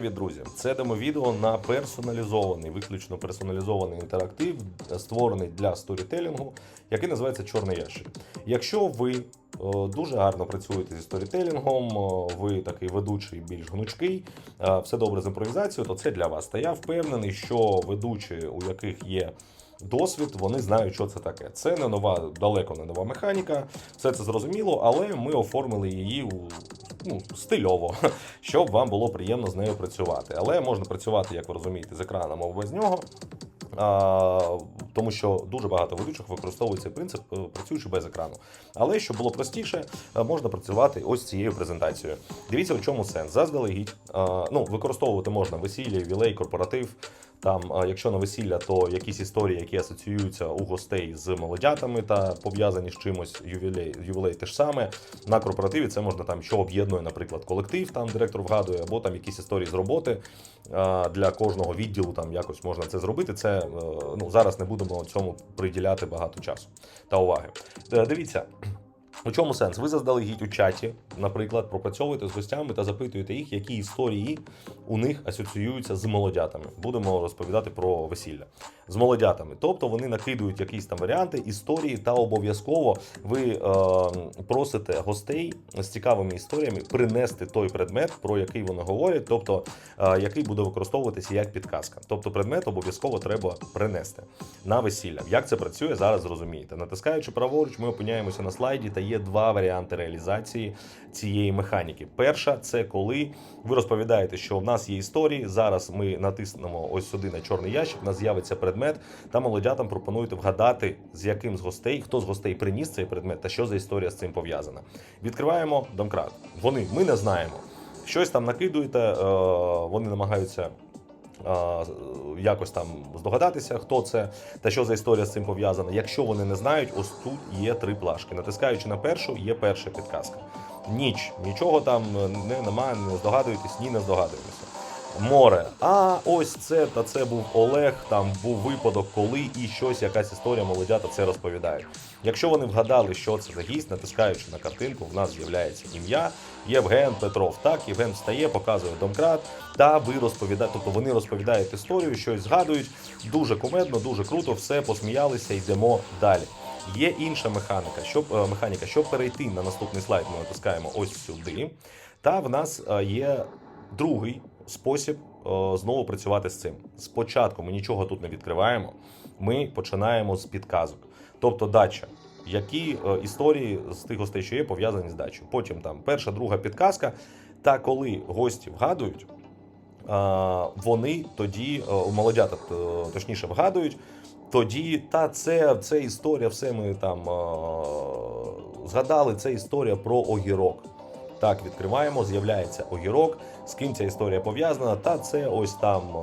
Привіт, друзі! Це демо-відео на персоналізований, виключно персоналізований інтерактив, створений для сторітелінгу, який називається Чорний ящик. Якщо ви е, дуже гарно працюєте зі сторітелінгом, е, ви такий ведучий більш гнучкий, е, все добре з імпровізацією, то це для вас. Та я впевнений, що ведучі, у яких є досвід, вони знають, що це таке. Це не нова, далеко не нова механіка, все це зрозуміло, але ми оформили її у ну, стильово, щоб вам було приємно з нею працювати. Але можна працювати, як ви розумієте, з екраном або без нього. А, тому що дуже багато ведучих використовують цей принцип, е, працюючи без екрану. Але щоб було простіше, е, можна працювати ось цією презентацією. Дивіться, в чому сенс. Заздалегідь. А, ну, використовувати можна весілля, ювілей, корпоратив. Там, якщо на весілля, то якісь історії, які асоціюються у гостей з молодятами та пов'язані з чимось, ювілей, ювілей те саме. На корпоративі це можна там, що об'єднує, наприклад, колектив, там директор вгадує, або там якісь історії з роботи для кожного відділу. Там якось можна це зробити. Це е, ну зараз не будемо цьому приділяти багато часу та уваги. Е, Дивіться. У чому сенс? Ви заздалегідь у чаті, наприклад, пропрацьовуєте з гостями та запитуєте їх, які історії у них асоціюються з молодятами. Будемо розповідати про весілля з молодятами. Тобто вони накидують якісь там варіанти, історії, та обов'язково ви е, просите гостей з цікавими історіями принести той предмет, про який вони говорять, тобто е, який буде використовуватися як підказка. Тобто предмет обов'язково треба принести на весілля. Як це працює, зараз зрозумієте. Натискаючи праворуч, ми опиняємося на слайді, та є два варіанти реалізації цієї механіки. Перша це коли ви розповідаєте, що в нас є історії. Зараз ми натиснемо ось сюди на чорний ящик, нас з'явиться предмет, та молодятам пропонуєте вгадати, з яким з гостей, хто з гостей приніс цей предмет та що за історія з цим пов'язана. Відкриваємо домкрат. Вони ми не знаємо. Щось там накидуєте, е, вони намагаються якось там здогадатися, хто це та що за історія з цим пов'язана. Якщо вони не знають, ось тут є три плашки. Натискаючи на першу, є перша підказка. Ніч, нічого там не немає, не здогадуєтесь, ні, не здогадуємося. Море. А ось це та це був Олег. Там був випадок, коли і щось, якась історія молодята це розповідають. Якщо вони вгадали, що це за гість, натискаючи на картинку, в нас з'являється ім'я Євген Петров. Так, Євген встає, показує домкрат, та ви розповідаєте, тобто вони розповідають історію, щось згадують. Дуже кумедно, дуже круто, все посміялися, йдемо далі. Є інша механіка. Щоб е, механіка, щоб перейти на наступний слайд, ми натискаємо ось сюди. Та в нас е, є другий спосіб е, знову працювати з цим. Спочатку ми нічого тут не відкриваємо. Ми починаємо з підказок. Тобто дача. Які е, історії з тих гостей, що є, пов'язані з дачею. Потім там перша, друга підказка. Та коли гості вгадують, вони тоді е, у молодята точніше вгадують. Тоді та це, це історія, все ми там е, згадали. Це історія про огірок. Так, відкриваємо, з'являється огірок. З ким ця історія пов'язана? Та це ось там, е,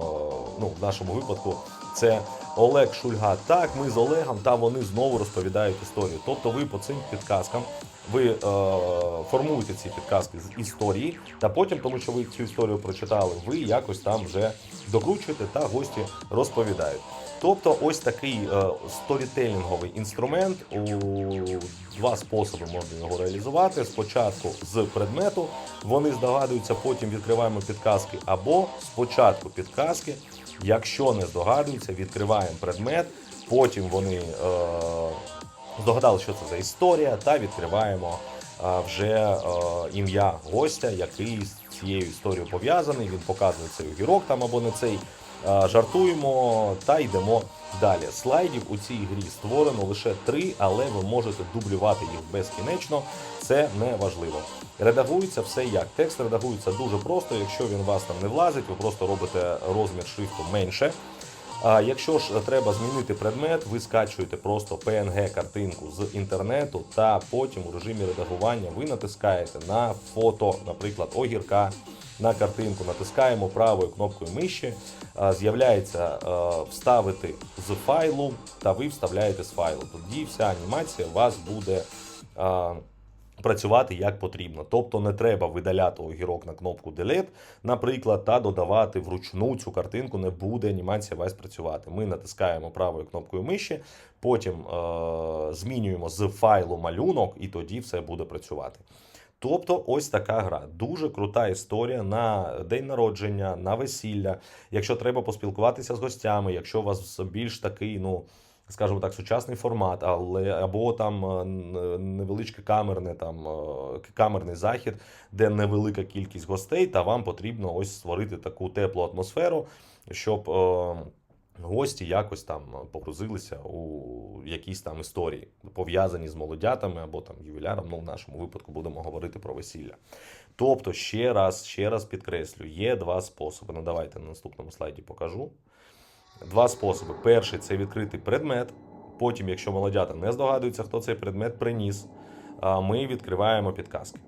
ну, в нашому випадку, це Олег Шульга. Так, ми з Олегом, та вони знову розповідають історію. Тобто ви по цим підказкам ви е, формуєте ці підказки з історії, та потім, тому що ви цю історію прочитали, ви якось там вже докручуєте та гості розповідають. Тобто, ось такий е, сторітелінговий інструмент. У два способи можна його реалізувати. Спочатку з предмету вони здогадуються, потім відкриваємо підказки, або спочатку підказки. Якщо не здогадуються, відкриваємо предмет, потім вони е, здогадали, що це за історія, та відкриваємо е, вже ім'я гостя, який з цією історією пов'язаний. Він показує цей огірок там або не цей. Жартуємо та йдемо далі. Слайдів у цій грі створено лише три, але ви можете дублювати їх безкінечно. Це не важливо. Редагується все як. Текст редагується дуже просто. Якщо він вас там не влазить, ви просто робите розмір шрифту менше. А якщо ж треба змінити предмет, ви скачуєте просто PNG картинку з інтернету, та потім у режимі редагування ви натискаєте на фото, наприклад, огірка. На картинку натискаємо правою кнопкою миші, з'являється вставити з файлу, та ви вставляєте з файлу. Тоді вся анімація у вас буде працювати як потрібно. Тобто не треба видаляти огірок на кнопку Delete, наприклад, та додавати вручну цю картинку, не буде анімація вас працювати. Ми натискаємо правою кнопкою миші, потім е- змінюємо з файлу малюнок, і тоді все буде працювати. Тобто, ось така гра. Дуже крута історія на день народження, на весілля. Якщо треба поспілкуватися з гостями, якщо у вас більш такий, ну скажімо так, сучасний формат, але або там е, невеличке камерне, там е, камерний захід, де невелика кількість гостей, та вам потрібно ось створити таку теплу атмосферу, щоб. е, Гості якось там погрузилися у якісь там історії, пов'язані з молодятами або там ювіляром. Ну, в нашому випадку будемо говорити про весілля. Тобто, ще раз, ще раз підкреслю, є два способи. Ну, давайте на наступному слайді покажу. Два способи. Перший це відкритий предмет. Потім, якщо молодята не здогадуються, хто цей предмет приніс, ми відкриваємо підказки.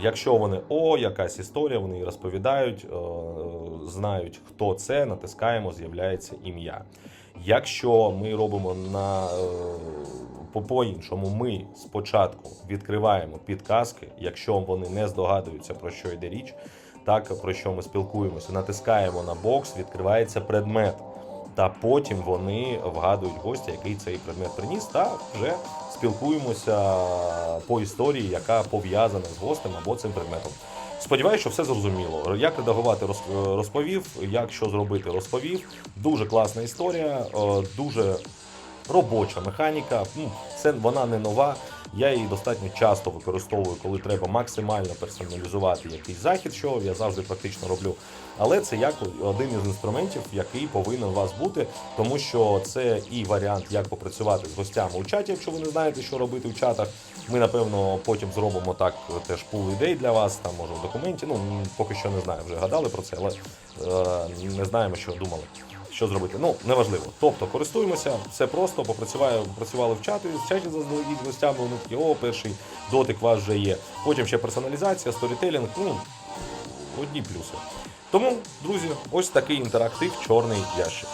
Якщо вони о, якась історія, вони розповідають, е, знають, хто це, натискаємо, з'являється ім'я. Якщо ми робимо на е, по- по-іншому, ми спочатку відкриваємо підказки, якщо вони не здогадуються, про що йде річ, так про що ми спілкуємося, натискаємо на бокс, відкривається предмет. Та потім вони вгадують гостя, який цей предмет приніс, та вже спілкуємося по історії, яка пов'язана з гостем або цим предметом. Сподіваюсь, що все зрозуміло. Як редагувати роз- розповів, як що зробити, розповів. Дуже класна історія, е, дуже робоча механіка. Це вона не нова. Я її достатньо часто використовую, коли треба максимально персоналізувати якийсь захід, що я завжди практично роблю. Але це як один із інструментів, який повинен у вас бути, тому що це і варіант, як попрацювати з гостями у чаті, якщо ви не знаєте, що робити в чатах. Ми напевно потім зробимо так теж пул ідей для вас. Там може в документі. Ну поки що не знаю, вже гадали про це, але е, не знаємо, що думали. Що зробити? Ну неважливо. Тобто користуємося, все просто попрацювали, попрацювали в чаті, в чаті заздалегідь гостями. Вони такі, о, перший дотик у вас вже є. Потім ще персоналізація, сторітелінг. Ну одні плюси. Тому, друзі, ось такий інтерактив чорний ящик.